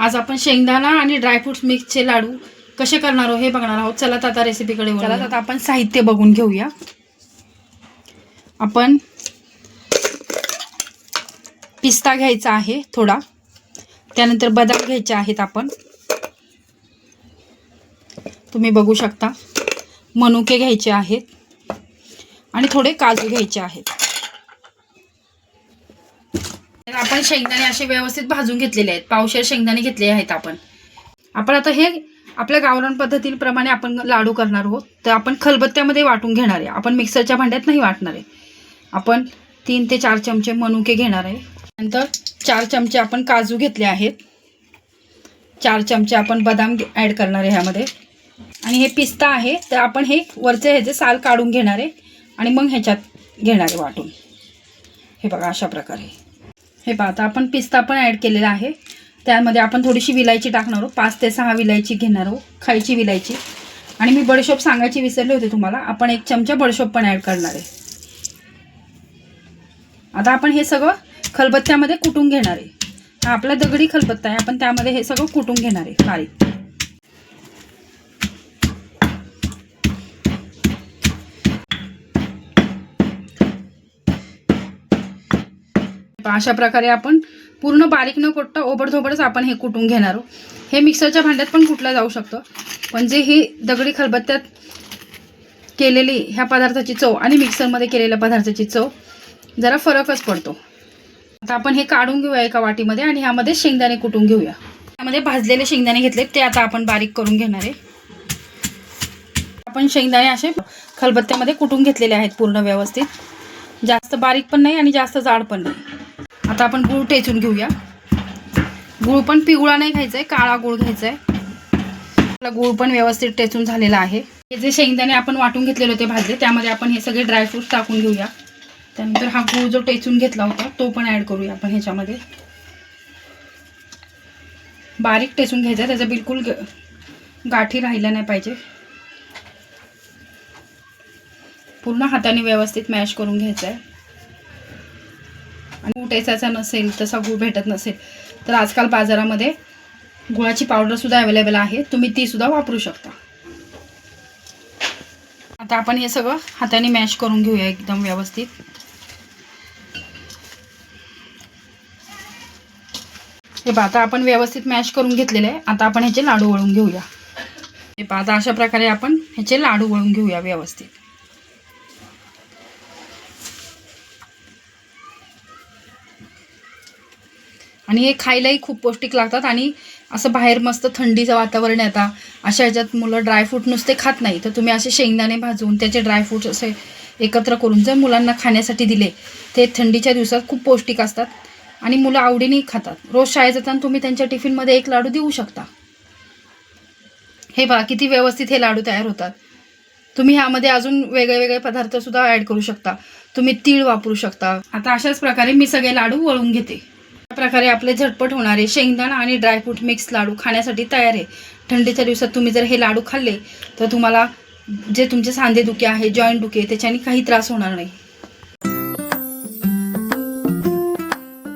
आज आपण शेंगदाणा आणि ड्रायफ्रुट्स मिक्सचे लाडू कसे करणार आहोत हे बघणार आहोत. चला आता रेसिपीकडे चला आता आपण साहित्य बघून घेऊया. आपण पिस्ता घ्यायचा आहे थोडा. त्यानंतर बदाम घ्यायचे आहेत आपण. तुम्ही बघू शकता. मनुके घ्यायचे आहेत. आणि थोडे काजू घ्यायचे आहेत. आपण शेंगदाणे असे व्यवस्थित भाजून घेतलेले आहेत. पावशेर शेंगदाणे घेतले आहेत आपण. आपण आता हे आपल्या गावरान पद्धतीप्रमाणे आपण लाडू करणार आहोत. तर आपण खलबत्त्यामध्ये वाटून घेणार आहे. आपण मिक्सरच्या भांड्यात नाही वाटणार आहे. आपण तीन ते चार चमचे मनुके घेणार आहे. नंतर चार चमचे आपण काजू घेतले आहेत. चार चमचे आपण बदाम ॲड करणार आहे ह्यामध्ये. आणि हे पिस्ता आहे. तर आपण हे वरचे ह्याचे साल काढून घेणार आहे. आणि मग ह्याच्यात घेणार आहे वाटून. हे बघा अशा प्रकारे. हे पहा आता आपण पिस्ता पण ॲड केलेला आहे. त्यामध्ये आपण थोडीशी विलायची टाकणार आहोत. पाच ते सहा विलायची घेणार आहोत. खायची विलायची. आणि मी बडशोप सांगायची विसरले होते तुम्हाला. आपण एक चमचा बडशोप पण ॲड करणार आहे. आता आपण हे सगळं खलबत्त्यामध्ये कुटून घेणार आहे. हा आपला दगडी खलबत्ता आहे. आपण त्यामध्ये हे सगळं कुटून घेणार आहे. बारीक. अशा प्रकारे आपण पूर्ण बारीक न कुटता ओबडधोबडच आपण हे कुटून घेणार आहोत. हे मिक्सरच्या भांड्यात पण कुटलं जाऊ शकतं. पण जे हे दगडी खलबत्त्यात केलेली ह्या पदार्थाची चव आणि मिक्सरमध्ये केलेल्या पदार्थाची चव जरा फरकच पडतो. आता आपण हे काढून घेऊया एका वाटीमध्ये आणि ह्यामध्ये शेंगदाणे कुटून घेऊया. त्यामध्ये भाजलेले शेंगदाणे घेतले ते आता आपण बारीक करून घेणार आहे. आपण शेंगदाणे असे खलबत्त्यामध्ये कुटून घेतलेले आहेत पूर्ण व्यवस्थित. जास्त बारीक पण नाही आणि जास्त जाड पण नाही. आता आपण गूळ टेचून घेऊया. गूळ पण पिवळा नाही घ्यायचा आहे काळा गूळ घ्यायचा आहे आपला गूळ पण व्यवस्थित टेचून झालेला आहे. हे जे शेंगदाणे आपण वाटून घेतलेले होते भाजले त्यामध्ये आपण हे सगळे ड्रायफ्रूट्स टाकून घेऊया. त्यानंतर हा गूळ जो टेचून घेतला होता तो पण ॲड करूया आपण ह्याच्यामध्ये. बारीक टेचून घ्यायचा त्याचा बिलकुल ग- गाठी राहिलं नाही पाहिजे. पूर्ण हाताने व्यवस्थित मॅश करून घ्यायचा आहे टेचायचा नसेल तसा गूळ भेटत नसेल तर आजकाल बाजारामध्ये गुळाची पावडरसुद्धा अवेलेबल आहे. तुम्ही तीसुद्धा वापरू शकता. आता आपण हे सगळं हाताने मॅश करून घेऊया एकदम व्यवस्थित. हे पहा आता आपण व्यवस्थित मॅश करून घेतलेले आहे. आता आपण ह्याचे लाडू वळून घेऊया. हे पहा आता अशा प्रकारे आपण ह्याचे लाडू वळून घेऊया व्यवस्थित. आणि हे खायलाही खूप पौष्टिक लागतात आणि असं बाहेर मस्त थंडीचं वातावरण आहे आता. अशा ह्याच्यात मुलं ड्रायफ्रूट नुसते खात नाही. तर तुम्ही असे शेंगदाणे भाजून त्याचे ड्रायफ्रूट्स असे एकत्र करून जर मुलांना खाण्यासाठी दिले ते थंडीच्या दिवसात खूप पौष्टिक असतात आणि मुलं आवडीने खातात. रोज शाळेत जाताना तुम्ही त्यांच्या टिफिनमध्ये एक लाडू देऊ शकता. हे पहा किती व्यवस्थित हे लाडू तयार होतात. तुम्ही ह्यामध्ये अजून वेगळे वेगळे पदार्थ सुद्धा ॲड करू शकता. तुम्ही तीळ वापरू शकता. आता अशाच प्रकारे मी सगळे लाडू वळून घेते. प्रकारे आपले झटपट होणारे शेंगदाणा आणि ड्रायफ्रूट मिक्स लाडू खाण्यासाठी तयार आहे. थंडीच्या दिवसात तुम्ही जर हे लाडू खाल्ले तर तुम्हाला जे तुमचे सांधेदुखी आहे जॉईंट दुखी आहे त्याच्याने काही त्रास होणार नाही.